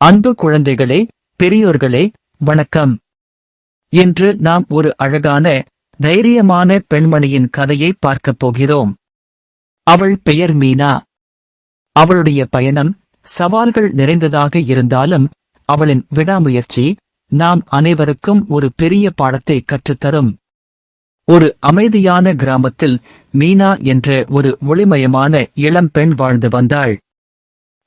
அன்பு குழந்தைகளே பெரியோர்களே வணக்கம். இன்று நாம் ஒரு அழகான தைரியமான பெண்மணியின் கதையை பார்க்கப் போகிறோம். அவள் பெயர் மீனா. அவளுடைய பயணம் சவால்கள் நிறைந்ததாக இருந்தாலும் அவளின் விடாமுயற்சி நாம் அனைவருக்கும் ஒரு பெரிய பாடத்தை கற்றுத்தரும். ஒரு அமைதியான கிராமத்தில் மீனா என்ற ஒரு ஒளிமயமான இளம் பெண் வாழ்ந்து வந்தாள்.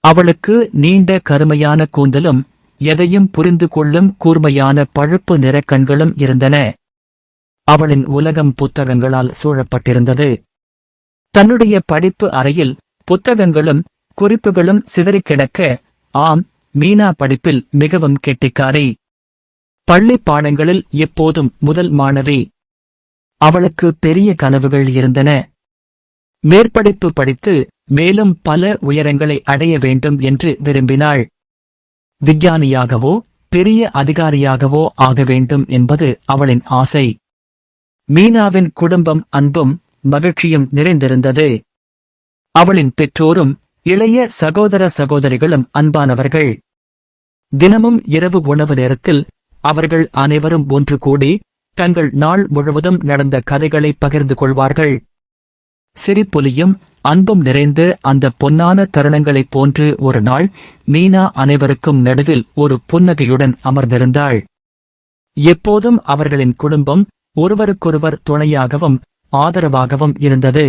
அவளுக்கு நீண்ட கருமையான கூந்தலும் எதையும் புரிந்து கொள்ளும் கூர்மையான பழுப்பு நிறக் கண்களும் இருந்தன. அவளின் உலகம் புத்தகங்களால் சூழப்பட்டிருந்தது. தன்னுடைய படிப்பு அறையில் புத்தகங்களும் குறிப்புகளும் சிதறிக் கிடக்க ஆம் மீனா படிப்பில் மிகவும் கெட்டிக்காரி. பள்ளி பாடங்களில் எப்போதும் முதல் மாணவி. அவளுக்கு பெரிய கனவுகள் இருந்தன. மேற்படிப்பு படித்து மேலும் பல உயரங்களை அடைய வேண்டும் என்று விரும்பினாள். விஞ்ஞானியாகவோ பெரிய அதிகாரியாகவோ ஆக வேண்டும் என்பது அவளின் ஆசை. மீனாவின் குடும்பம் அன்பும் மகிழ்ச்சியும் நிறைந்திருந்தது. அவளின் பெற்றோரும் இளைய சகோதர சகோதரிகளும் அன்பானவர்கள். தினமும் இரவு உணவு நேரத்தில் அவர்கள் அனைவரும் ஒன்று கூடி தங்கள் நாள் முழுவதும் நடந்த கதைகளை பகிர்ந்து கொள்வார்கள். சிரிப்பொலியும் அன்பும் நிறைந்து அந்த பொன்னான தருணங்களைப் போன்று ஒரு நாள் மீனா அனைவருக்கும் நடுவில் ஒரு புன்னகையுடன் அமர்ந்திருந்தாள். எப்போதும் அவர்களின் குடும்பம் ஒருவருக்கொருவர் துணையாகவும் ஆதரவாகவும் இருந்தது.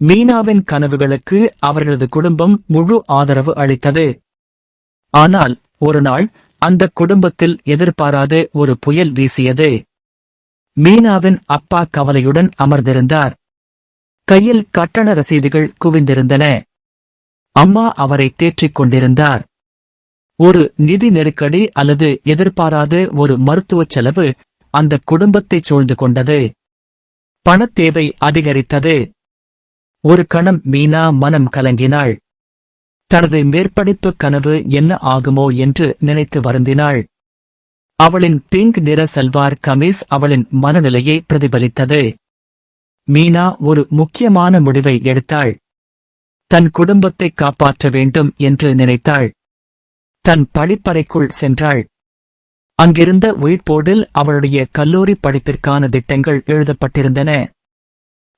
மீனாவின் கனவுகளுக்கு அவர்களது குடும்பம் முழு ஆதரவு அளித்தது. ஆனால் ஒரு நாள் அந்த குடும்பத்தில் எதிர்பாராத ஒரு புயல் வீசியது. மீனாவின் அப்பா கவலையுடன் அமர்ந்திருந்தார். கையில் கட்டண ரசீதுகள் குவிந்திருந்தன. அம்மா அவரை தேற்றிக் கொண்டிருந்தார். ஒரு நிதி நெருக்கடி அல்லது எதிர்பாராத ஒரு மருத்துவச் செலவு அந்த குடும்பத்தைச் சூழ்ந்து கொண்டது. பணத்தேவை அதிகரித்தது. ஒரு கணம் மீனா மனம் கலங்கினாள். தனது மேற்படிப்பு கனவு என்ன ஆகுமோ என்று நினைத்து வருந்தினாள். அவளின் பிங்க் நிற சல்வார் கமீஸ் அவளின் மனநிலையை பிரதிபலித்தது. மீனா ஒரு முக்கியமான முடிவை எடுத்தாள். தன் குடும்பத்தை காப்பாற்ற வேண்டும் என்று நினைத்தாள். தன் படிப்பறைக்குள் சென்றாள். அங்கிருந்த ஒயிட்போர்டில் அவளுடைய கல்லூரி படிப்பிற்கான திட்டங்கள் எழுதப்பட்டிருந்தன.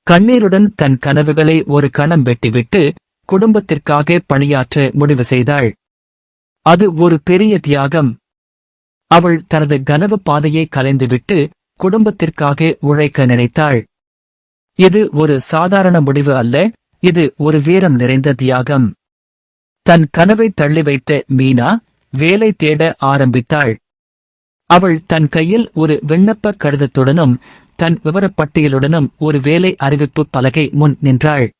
கண்ணீருடன் தன் கனவுகளை ஒரு கணம் வெட்டிவிட்டு குடும்பத்திற்காக பணியாற்ற முடிவு செய்தாள். அது ஒரு பெரிய தியாகம். அவள் தனது கனவு பாதையை கலைந்துவிட்டு குடும்பத்திற்காக உழைக்க நினைத்தாள். இது ஒரு சாதாரண முடிவு அல்ல இது ஒரு வீரம் நிறைந்த தியாகம். தன் கனவை தள்ளி வைத்த மீனா வேலை தேட ஆரம்பித்தாள். அவள் தன் கையில் ஒரு விண்ணப்ப கடிதத்துடனும் தன் விவரப்பட்டியலுடனும் ஒரு வேலை அறிவிப்பு பலகை முன் நின்றாள்.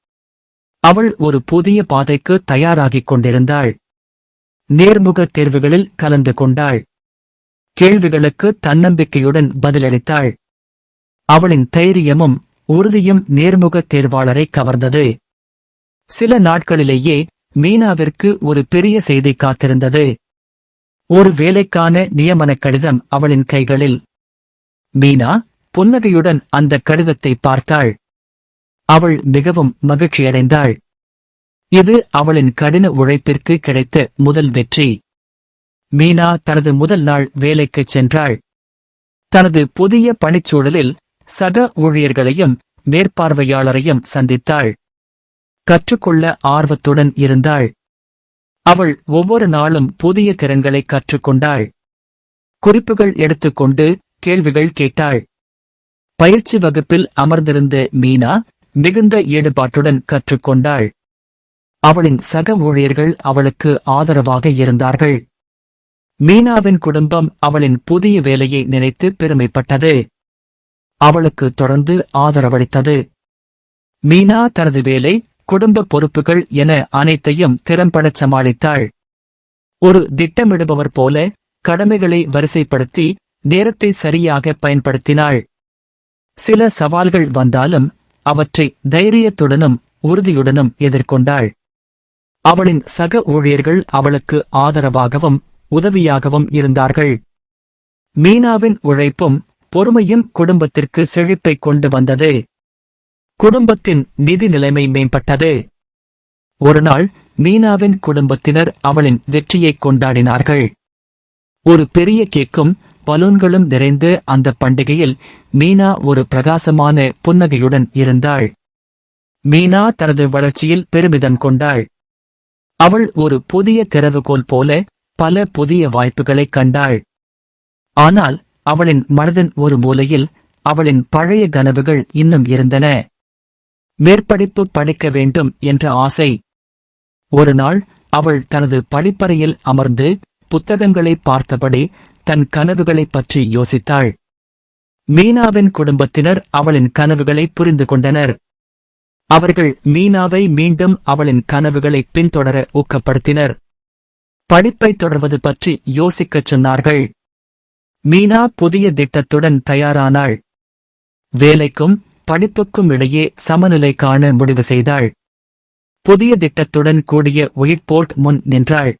அவள் ஒரு புதிய பாதைக்கு தயாராகிக் கொண்டிருந்தாள். நேர்முக தேர்வுகளில் கலந்து கொண்டாள். கேள்விகளுக்கு தன்னம்பிக்கையுடன் பதிலளித்தாள். அவளின் தைரியமும் உறுதியும் நேர்முக தேர்வாளரை கவர்ந்தது. சில நாட்களிலேயே மீனாவிற்கு ஒரு பெரிய செய்தி காத்திருந்தது. ஒரு வேலைக்கான நியமன கடிதம் அவளின் கைகளில். மீனா புன்னகையுடன் அந்த கடிதத்தை பார்த்தாள். அவள் மிகவும் மகிழ்ச்சியடைந்தாள். இது அவளின் கடின உழைப்பிற்கு கிடைத்த முதல் வெற்றி. மீனா தனது முதல் நாள் வேலைக்குச் சென்றாள். தனது புதிய பணிச்சூழலில் சக ஊழியர்களையும் மேற்பார்வையாளரையும் சந்தித்தாள். கற்றுக்கொள்ள ஆர்வத்துடன் இருந்தாள். அவள் ஒவ்வொரு நாளும் புதிய திறன்களை கற்றுக்கொண்டாள். குறிப்புகள் எடுத்துக்கொண்டு கேள்விகள் கேட்டாள். பயிற்சி வகுப்பில் அமர்ந்திருந்த மீனா மிகுந்த ஈடுபாட்டுடன் கற்றுக்கொண்டாள். அவளின் சக ஊழியர்கள் அவளுக்கு ஆதரவாக இருந்தார்கள். மீனாவின் குடும்பம் அவளின் புதிய வேலையை நினைத்து பெருமைப்பட்டது. அவளுக்கு தொடர்ந்து ஆதரவளித்தது. மீனா தனது வேலை குடும்ப பொறுப்புகள் என அனைத்தையும் திறம்படச் சமாளித்தாள். ஒரு திட்டமிடுபவர் போல கடமைகளை வரிசைப்படுத்தி நேரத்தை சரியாக பயன்படுத்தினாள். சில சவால்கள் வந்தாலும் அவற்றை தைரியத்துடனும் உறுதியுடனும் எதிர்கொண்டாள். அவளின் சக ஊழியர்கள் அவளுக்கு ஆதரவாகவும் உதவியாகவும் இருந்தார்கள். மீனாவின் உழைப்பும் பொறுமையும் குடும்பத்திற்கு செழிப்பை கொண்டு வந்தது. குடும்பத்தின் நிதி நிலைமை மேம்பட்டது. ஒருநாள் மீனாவின் குடும்பத்தினர் அவளின் வெற்றியைக் கொண்டாடினார்கள். ஒரு பெரிய கேக்கும் பலூன்களும் நிறைந்து அந்த பண்டிகையில் மீனா ஒரு பிரகாசமான புன்னகையுடன் இருந்தாள். மீனா தனது வளர்ச்சியில் பெருமிதம் கொண்டாள். அவள் ஒரு புதிய திறவுகோல் போல பல புதிய வாய்ப்புகளைக் கண்டாள். ஆனால் அவளின் மனதின் ஒரு மூலையில் அவளின் பழைய கனவுகள் இன்னும் இருந்தன. மேற்படிப்பு படிக்க வேண்டும் என்ற ஆசை. ஒரு நாள் அவள் தனது படிப்பறையில் அமர்ந்து புத்தகங்களை பார்த்தபடி தன் கனவுகளைப் பற்றி யோசித்தாள். மீனாவின் குடும்பத்தினர் அவளின் கனவுகளை புரிந்து கொண்டனர். அவர்கள் மீனாவை மீண்டும் அவளின் கனவுகளை பின்தொடர ஊக்கப்படுத்தினர். படிப்பை தொடர்வது பற்றி யோசிக்கச் சொன்னார்கள். மீனா புதிய திட்டத்துடன் தயாரானாள். வேலைக்கும் படிப்புக்கும் இடையே சமநிலை காண முடிவு செய்தாள். புதிய திட்டத்துடன் கூடிய ஒயிட்போர்ட் முன் நின்றாள்.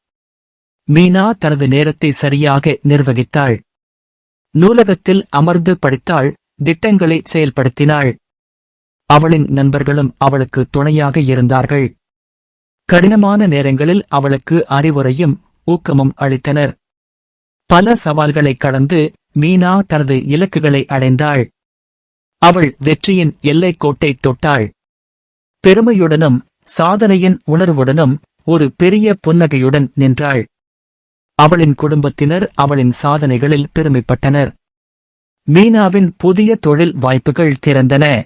மீனா தனது நேரத்தை சரியாக நிர்வகித்தாள். நூலகத்தில் அமர்ந்து படித்தாள் திட்டங்களை செயல்படுத்தினாள். அவளின் நண்பர்களும் அவளுக்கு துணையாக இருந்தார்கள். கடினமான நேரங்களில் அவளுக்கு அறிவுரையும் ஊக்கமும் அளித்தனர். பல சவால்களைக் கடந்து மீனா தனது இலக்குகளை அடைந்தாள். அவள் வெற்றியின் எல்லைக்கோட்டை தொட்டாள். பெருமையுடனும் சாதனையின் உணர்வுடனும் ஒரு பெரிய புன்னகையுடன் நின்றாள். அவளின் குடும்பத்தினர் அவளின் சாதனைகளில் பெருமைப்பட்டனர். மீனாவின் புதிய தொழில் வாய்ப்புகள் திறந்தன.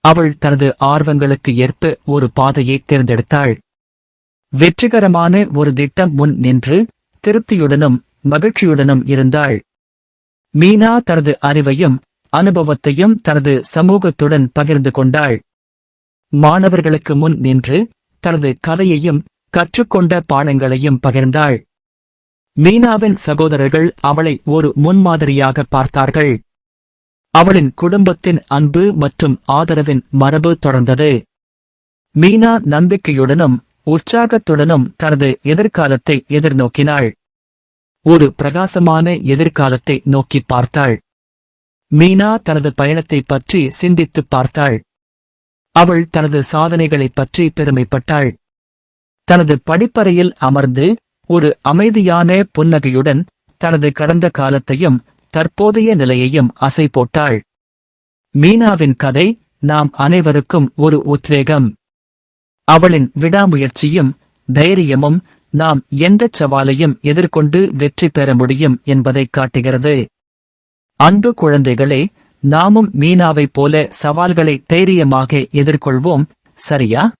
அவள் தனது ஆர்வங்களுக்கு ஏற்ப ஒரு பாதையை தேர்ந்தெடுத்தாள். வெற்றிகரமான ஒரு திட்டம் முன் நின்று திருப்தியுடனும் மகிழ்ச்சியுடனும் இருந்தாள். மீனா தனது அறிவையும் அனுபவத்தையும் தனது சமூகத்துடன் பகிர்ந்து கொண்டாள். மாணவர்களுக்கு முன் நின்று தனது கதையையும் கற்றுக்கொண்ட பாடங்களையும் பகிர்ந்தாள். மீனாவின் சகோதரர்கள் அவளை ஒரு முன்மாதிரியாக பார்த்தார்கள். அவளின் குடும்பத்தின் அன்பு மற்றும் ஆதரவின் மரபு தொடர்ந்தது. மீனா நம்பிக்கையுடனும் உற்சாகத்துடனும் தனது எதிர்காலத்தை எதிர்நோக்கினாள். ஒரு பிரகாசமான எதிர்காலத்தை நோக்கி பார்த்தாள். மீனா தனது பயணத்தை பற்றி சிந்தித்துப் பார்த்தாள். அவள் தனது சாதனைகளைப் பற்றி பெருமைப்பட்டாள். தனது படிப்பறையில் அமர்ந்து ஒரு அமைதியான புன்னகையுடன் தனது கடந்த காலத்தையும் தற்போதைய நிலையையும் அசை போட்டாள். மீனாவின் கதை நாம் அனைவருக்கும் ஒரு உத்வேகம். அவளின் விடாமுயற்சியும் தைரியமும் நாம் எந்த சவாலையும் எதிர்கொண்டு வெற்றி பெற முடியும் என்பதை காட்டுகிறது. அன்பு குழந்தைகளே நாமும் மீனாவைப் போல சவால்களை தைரியமாக எதிர்கொள்வோம் சரியா?